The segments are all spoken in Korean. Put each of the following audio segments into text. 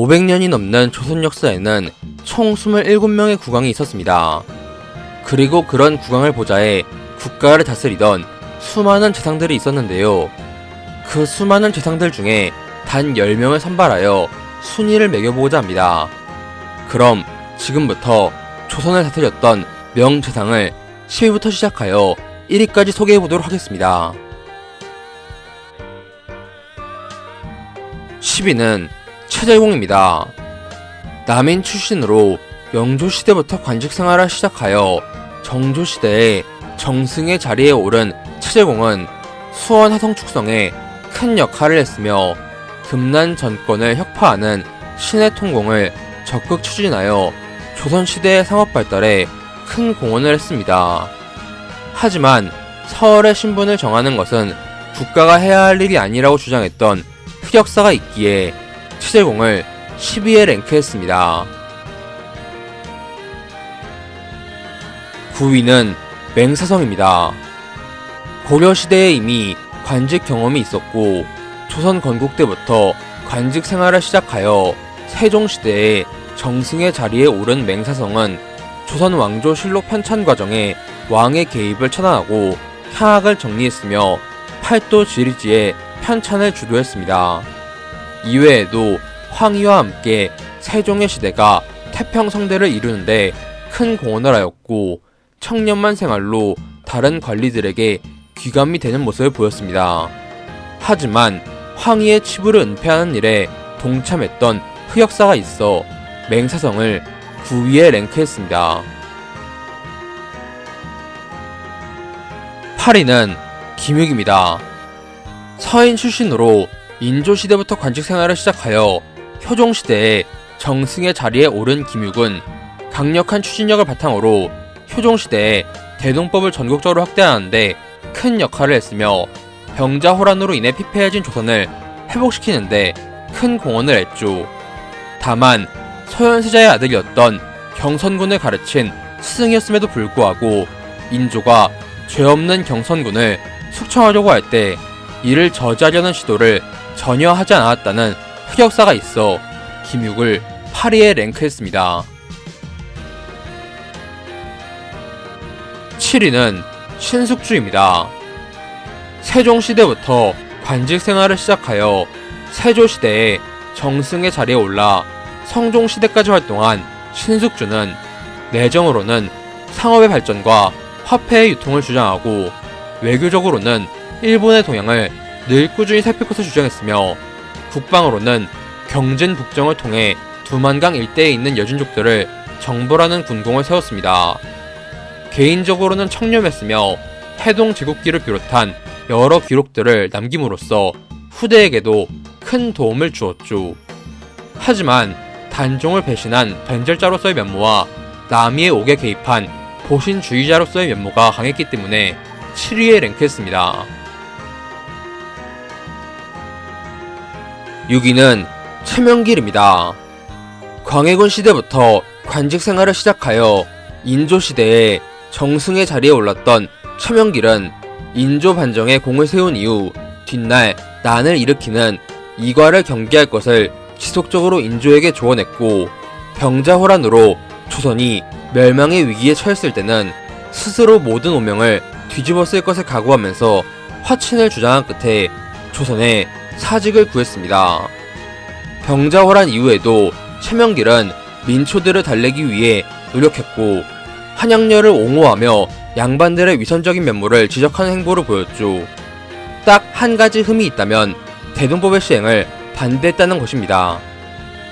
500년이 넘는 조선 역사에는 총 27명의 국왕이 있었습니다. 그리고 그런 국왕을 보좌해 국가를 다스리던 수많은 재상들이 있었는데요. 그 수많은 재상들 중에 단 10명을 선발하여 순위를 매겨보고자 합니다. 그럼 지금부터 조선을 다스렸던 명재상을 10위부터 시작하여 1위까지 소개해보도록 하겠습니다. 10위는 최재공입니다. 남인 출신으로 영조시대부터 관직 생활을 시작하여 정조시대에 정승의 자리에 오른 최재공은 수원 화성 축성에 큰 역할을 했으며 금난 정권을 혁파하는 신의 통공을 적극 추진하여 조선시대의 상업 발달에 큰 공헌을 했습니다. 하지만 서열의 신분을 정하는 것은 국가가 해야 할 일이 아니라고 주장했던 흑역사가 있기에 최재공을 10위에 랭크했습니다. 9위는 맹사성입니다. 고려시대에 이미 관직 경험이 있었고 조선 건국 때부터 관직 생활을 시작하여 세종시대에 정승의 자리에 오른 맹사성은 조선 왕조 실록 편찬 과정에 왕의 개입을 차단하고 향학을 정리했으며 팔도 지리지의 편찬을 주도했습니다. 이외에도 황희와 함께 세종의 시대가 태평성대를 이루는데 큰 공헌을 하였고 청년만 생활로 다른 관리들에게 귀감이 되는 모습을 보였습니다. 하지만 황희의 치부를 은폐하는 일에 동참했던 흑역사가 있어 맹사성을 9위에 랭크했습니다. 8위는 김육입니다. 서인 출신으로 인조시대부터 관직 생활을 시작하여 효종시대에 정승의 자리에 오른 김육은 강력한 추진력을 바탕으로 효종시대에 대동법을 전국적으로 확대하는데 큰 역할을 했으며 병자호란으로 인해 피폐해진 조선을 회복시키는데 큰 공헌을 했죠. 다만 서현세자의 아들이었던 경선군을 가르친 스승이었음에도 불구하고 인조가 죄 없는 경선군을 숙청하려고 할 때 이를 저지하려는 시도를 전혀 하지 않았다는 흑역사가 있어 김육을 8위에 랭크했습니다. 7위는 신숙주입니다. 세종시대부터 관직 생활을 시작하여 세조시대에 정승의 자리에 올라 성종시대까지 활동한 신숙주는 내정으로는 상업의 발전과 화폐의 유통을 주장하고 외교적으로는 일본의 동향을 늘 꾸준히 살피고서 주장했으며 국방으로는 경진 북정을 통해 두만강 일대에 있는 여진족들을 정벌하는 군공을 세웠습니다. 개인적으로는 청렴했으며 해동 제국기를 비롯한 여러 기록들을 남김으로써 후대에게도 큰 도움을 주었죠. 하지만 단종을 배신한 변절자로서의 면모와 남이의 옥에 개입한 보신주의자로서의 면모가 강했기 때문에 7위에 랭크했습니다. 6위는 최명길입니다. 광해군 시대부터 관직 생활을 시작하여 인조 시대에 정승의 자리에 올랐던 최명길은 인조 반정에 공을 세운 이후 뒷날 난을 일으키는 이과를 경계할 것을 지속적으로 인조에게 조언했고 병자호란으로 조선이 멸망의 위기에 처했을 때는 스스로 모든 오명을 뒤집어 쓸 것을 각오하면서 화친을 주장한 끝에 조선에 사직을 구했습니다. 병자호란 이후에도 최명길은 민초들을 달래기 위해 노력했고 한양녀를 옹호하며 양반들의 위선적인 면모를 지적하는 행보를 보였죠. 딱 한 가지 흠이 있다면 대동법의 시행을 반대했다는 것입니다.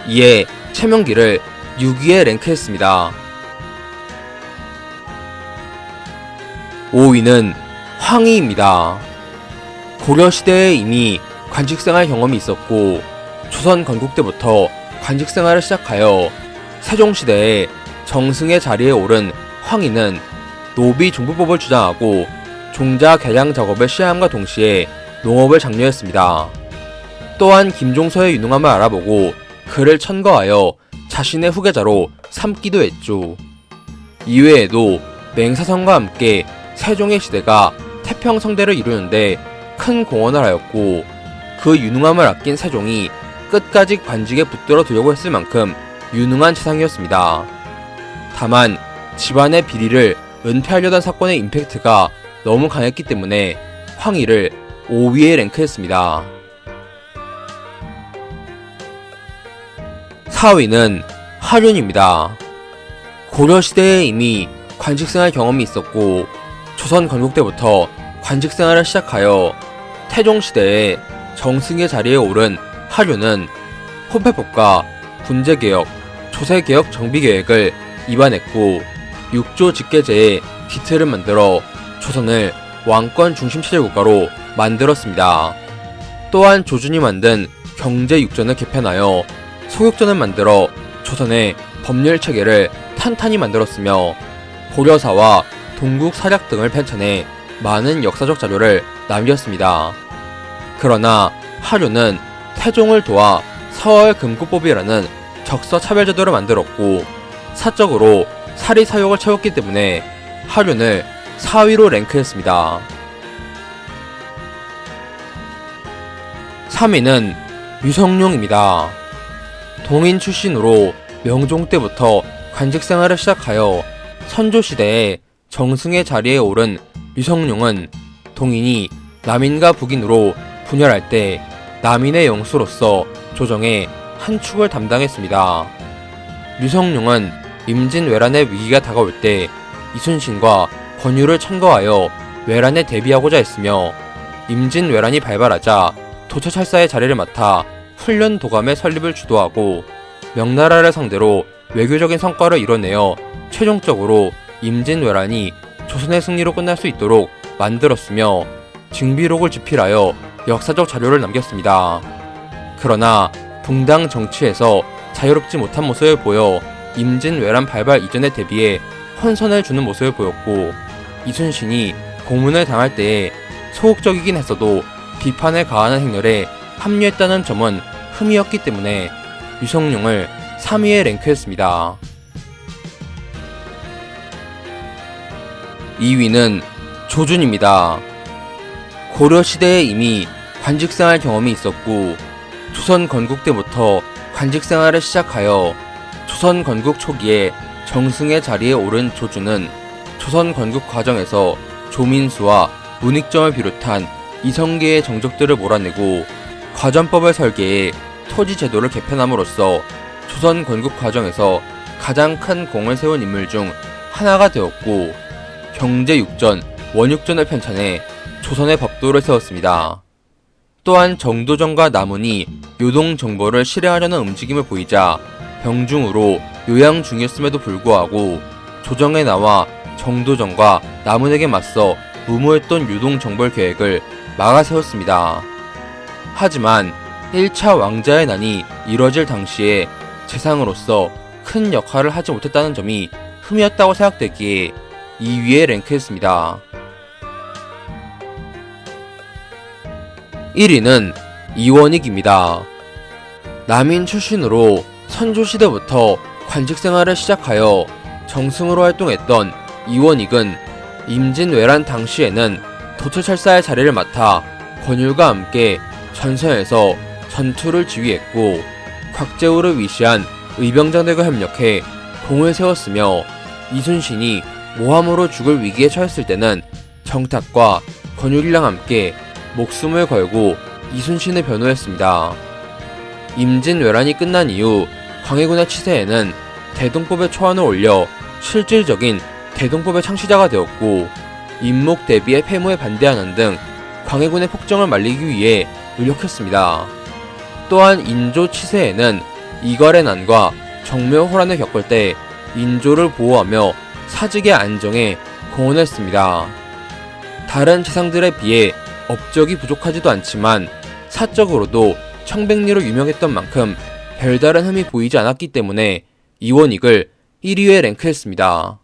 이에 최명길을 6위에 랭크했습니다. 5위는 황희입니다. 고려시대에 이미 관직 생활 경험이 있었고 조선 건국 때부터 관직 생활을 시작하여 세종시대에 정승의 자리에 오른 황희는 노비 종부법을 주장하고 종자 개량 작업을 시행함과 동시에 농업을 장려했습니다. 또한 김종서의 유능함을 알아보고 그를 천거하여 자신의 후계자로 삼기도 했죠. 이외에도 맹사성과 함께 세종의 시대가 태평성대를 이루는데 큰 공헌을 하였고 그 유능함을 아낀 세종이 끝까지 관직에 붙들어 두려고 했을 만큼 유능한 재상이었습니다. 다만 집안의 비리를 은폐하려던 사건의 임팩트가 너무 강했기 때문에 황희를 5위에 랭크했습니다. 4위는 하륜입니다. 고려시대에 이미 관직생활 경험이 있었고 조선 건국 때부터 관직생활을 시작하여 태종시대에 정승의 자리에 오른 하륜은 호패법과 군제개혁, 조세개혁 정비계획을 입안했고 육조 직계제의 기틀을 만들어 조선을 왕권 중심 체제 국가로 만들었습니다. 또한 조준이 만든 경제육전을 개편하여 소육전을 만들어 조선의 법률 체계를 탄탄히 만들었으며 고려사와 동국 사략 등을 편찬해 많은 역사적 자료를 남겼습니다. 그러나 하류는 태종을 도와 서월 금구법이라는 적서 차별제도를 만들었고 사적으로 사리 사욕을 채웠기 때문에 하륜을 4위로 랭크했습니다. 3위는 유성룡입니다. 동인 출신으로 명종 때부터 관직 생활을 시작하여 선조 시대에 정승의 자리에 오른 유성룡은 동인이 남인과 북인으로 분열할 때 남인의 영수로서 조정의 한 축을 담당했습니다. 유성룡은 임진 왜란의 위기가 다가올 때 이순신과 권유를 청거하여 외란에 대비하고자 했으며 임진 왜란이 발발하자 도처찰사의 자리를 맡아 훈련 도감의 설립을 주도하고 명나라를 상대로 외교적인 성과를 이뤄내어 최종적으로 임진 왜란이 조선의 승리로 끝날 수 있도록 만들었으며 징비록을 집필하여 역사적 자료를 남겼습니다. 그러나 붕당 정치에서 자유롭지 못한 모습을 보여 임진왜란 발발 이전에 대비해 혼선을 주는 모습을 보였고 이순신이 고문을 당할 때에 소극적이긴 했어도 비판을 가하는 행렬에 합류했다는 점은 흠이었기 때문에 유성룡을 3위에 랭크했습니다. 2위는 조준입니다. 고려시대에 이미 관직 생활 경험이 있었고 조선 건국 때부터 관직 생활을 시작하여 조선 건국 초기에 정승의 자리에 오른 조준은 조선 건국 과정에서 조민수와 문익점을 비롯한 이성계의 정적들을 몰아내고 과전법을 설계해 토지 제도를 개편함으로써 조선 건국 과정에서 가장 큰 공을 세운 인물 중 하나가 되었고 경제 육전, 원육전을 편찬해 조선의 법도를 세웠습니다. 또한 정도전과 남은이 요동 정보를 실행하려는 움직임을 보이자 병중으로 요양 중이었음에도 불구하고 조정에 나와 정도전과 남은에게 맞서 무모했던 유동 정벌 계획을 막아 세웠습니다. 하지만 1차 왕자의 난이 이뤄질 당시에 재상으로서 큰 역할을 하지 못했다는 점이 흠이었다고 생각되기에 2위에 랭크했습니다. 1위는 이원익입니다. 남인 출신으로 선조시대부터 관직 생활을 시작하여 정승으로 활동했던 이원익은 임진왜란 당시에는 도처찰사의 자리를 맡아 권율과 함께 전선에서 전투를 지휘했고 곽재우를 위시한 의병장들과 협력해 공을 세웠으며 이순신이 모함으로 죽을 위기에 처했을 때는 정탁과 권율이랑 함께 목숨을 걸고 이순신을 변호했습니다. 임진왜란이 끝난 이후 광해군의 치세에는 대동법의 초안을 올려 실질적인 대동법의 창시자가 되었고 임목 대비의 폐무에 반대하는 등 광해군의 폭정을 말리기 위해 노력했습니다. 또한 인조 치세에는 이괄의 난과 정묘호란을 겪을 때 인조를 보호하며 사직의 안정에 공헌했습니다. 다른 재상들에 비해 업적이 부족하지도 않지만 사적으로도 청백리로 유명했던 만큼 별다른 흠이 보이지 않았기 때문에 이원익을 1위에 랭크했습니다.